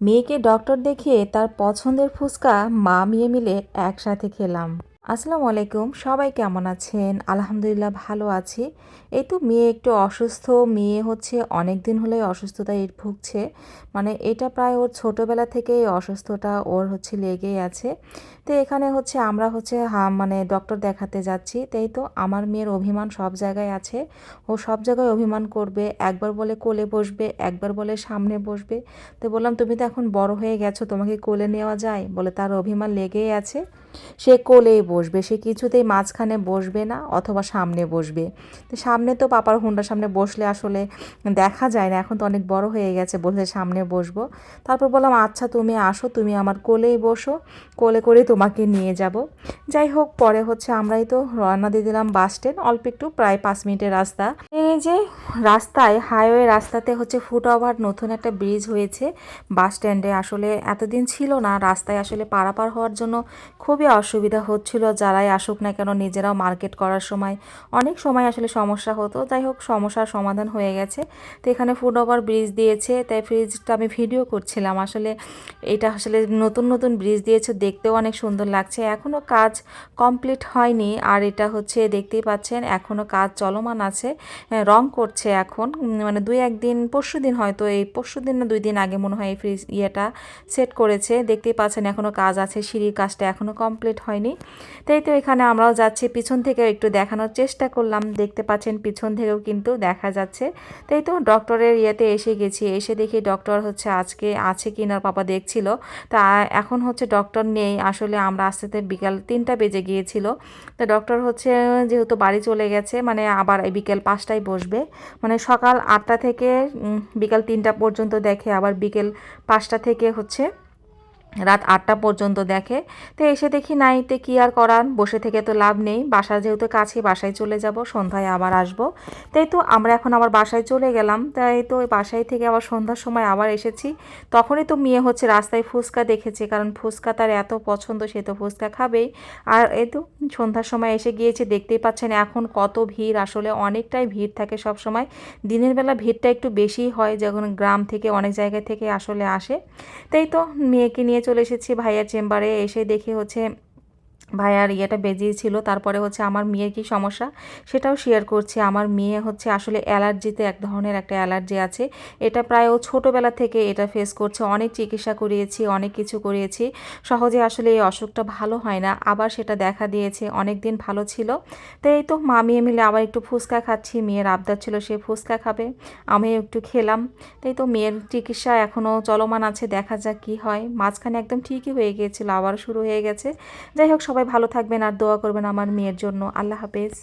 মেয়েকে ডক্টর দেখিয়ে তার পছন্দের ফুচকা মা মেয়ে মিলে একসাথে খেলাম। আসসালামু আলাইকুম, সবাই কেমন আছেন? আলহামদুলিল্লাহ ভালো আছি। এই তো মেয়ে একটু অসুস্থ, মেয়ে হচ্ছে অনেক দিন হলে অসুস্থতায় ভুগছে। মানে এটা প্রায় ওর ছোটোবেলা থেকে এই অসুস্থতা ওর হচ্ছে লেগেই আছে। তো এখানে হচ্ছে আমরা হচ্ছে হা মানে ডক্টর দেখাতে যাচ্ছি। তাই তো আমার মেয়ের অভিমান সব জায়গায় আছে। ও সব জায়গায় অভিমান করবে, একবার বলে কোলে বসবে, একবার বলে সামনে বসবে। তো বললাম, তুমি তো এখন বড় হয়ে গেছো, তোমাকে কোলে নেওয়া যায়? বলে, তার অভিমান লেগেই আছে। সে কোলেই বসবে, সে কিছুতেই মাঝখানে বসবে না অথবা সামনে বসবে। তো সামনে তো পাপার হুন্ডার সামনে বসলে আসলে দেখা যায় না, এখন তো অনেক বড় হয়ে গেছে বসলে সামনে বসবো। তারপর বললাম আচ্ছা তুমি আসো, তুমি আমার কোলেই বসো, কোলে করে তোমাকে নিয়ে যাব। যাই হোক, পরে হচ্ছে আমরাই তো রওনা দিয়ে দিলাম বাস স্ট্যান্ড, অল্প একটু, প্রায় পাঁচ মিনিটের রাস্তা। এই যে রাস্তায় হাইওয়ে রাস্তাতে হচ্ছে ফুট ওভার নতুন একটা ব্রিজ হয়েছে বাস স্ট্যান্ডে আসলে এতদিন ছিল না, রাস্তায় আসলে পারাপার হওয়ার জন্য খুবই অসুবিধা হচ্ছিল। যারাই আসুক না কেন নিজেরাও মার্কেট করার সময় অনেক সময় আসলে সমস্যা হতো। যাই হোক, সমস্যার সমাধান হয়ে গেছে। তো এখানে ফুট ওভার ব্রিজ দিয়েছে, তাই ব্রিজটা আমি ভিডিও করছিলাম। আসলে এটা আসলে নতুন নতুন ব্রিজ দিয়েছে, দেখতেও অনেক সুন্দর লাগছে। এখনও কাজ কমপ্লিট হয়নি। আর এটা হচ্ছে, দেখতেই পাচ্ছেন এখনও কাজ চলমান আছে। রং করছে এখন। মানে দুই একদিন, পরশু দিন হয়তো এই পরশু দিন না দুই দিন আগে মনে হয় এই ফ্রিজ ইয়েটা সেট করেছে। দেখতেই পাচ্ছেন এখনও কাজ আছে, সিঁড়ির কাজটা এখনও কমপ্লিট হয়নি। তাই তো এখানে আমরাও যাচ্ছি, পিছন থেকে একটু দেখানোর চেষ্টা করলাম। দেখতে পাচ্ছেন পিছন থেকেও কিন্তু দেখা যাচ্ছে। তাই তো ডক্টরের ইয়েতে এসে গেছি। এসে দেখি ডক্টর হচ্ছে আজকে আছে কি না পাপা দেখছিল। তা এখন হচ্ছে ডক্টর নেই। আসলে আমরা আস্তে আস্তে বিকাল তিনটা বেজে গিয়েছিল। তো ডক্টর হচ্ছে যেহেতু বাড়ি চলে গেছে মানে আবার বিকেল পাঁচটায় বসবে। মানে সকাল আটটা থেকে বিকাল তিনটা পর্যন্ত দেখে আবার বিকেল পাঁচটা থেকে হচ্ছে রাত আটটা পর্যন্ত দেখে। তো এসে দেখি নাইতে কি আর করান বসে থেকে তো লাভ নেই। বাসা যেহেতু কাছে বাসায় চলে যাব, সন্ধ্যায় আবার আসব। তাই তো আমরা এখন আবার বাসায় চলে গেলাম। তাই তো ওই বাসায় থেকে আবার সন্ধ্যার সময় আবার এসেছি। তখনই তো মেয়ে হচ্ছে রাস্তায় ফুচকা দেখেছে, কারণ ফুচকা তার এত পছন্দ, সে তো ফুচকা খাবেই। আর এই তো সন্ধ্যার সময় এসে গিয়েছে, দেখতেই পাচ্ছেন এখন কত ভিড়। আসলে অনেকটাই ভিড় থাকে সব সময় দিনের বেলা ভিড়টা একটু বেশি হয়, যখন গ্রাম থেকে অনেক জায়গা থেকে আসলে আসে। তাই তো মেয়েকে নিয়ে চলে এসেছি ভাইয়ার চেম্বারে এসে দেখি হচ্ছে ভাইয়ার ইয়েটা বেজিয়েছিল, তারপরে হচ্ছে আমার মেয়ের কি সমস্যা সেটাও শেয়ার করছি। আমার মেয়ে হচ্ছে আসলে অ্যালার্জিতে এক ধরনের একটা অ্যালার্জি আছে। এটা প্রায় ও ছোটোবেলা থেকে এটা ফেস করছে। অনেক চিকিৎসা করিয়েছি, অনেক কিছু করিয়েছি। সহজে আসলে এই অসুখটা ভালো হয় না। আবার সেটা দেখা দিয়েছে অনেক দিন ভালো ছিল। তো এই তো মা মেয়ে মিলে আবার একটু ফুচকা খাচ্ছি। মেয়ের আবদার ছিল সে ফুচকা খাবে আমি একটু খেলাম। তাই তো মেয়ের চিকিৎসা এখনও চলমান আছে, দেখা যাক কী হয়। মাঝখানে একদম ঠিকই হয়ে গিয়েছিল, আবার শুরু হয়ে গেছে। যাই হোক সবাই ভালো থাকবেন আর দোয়া করবেন আমার মেয়ের জন্য। আল্লাহ হাফেজ।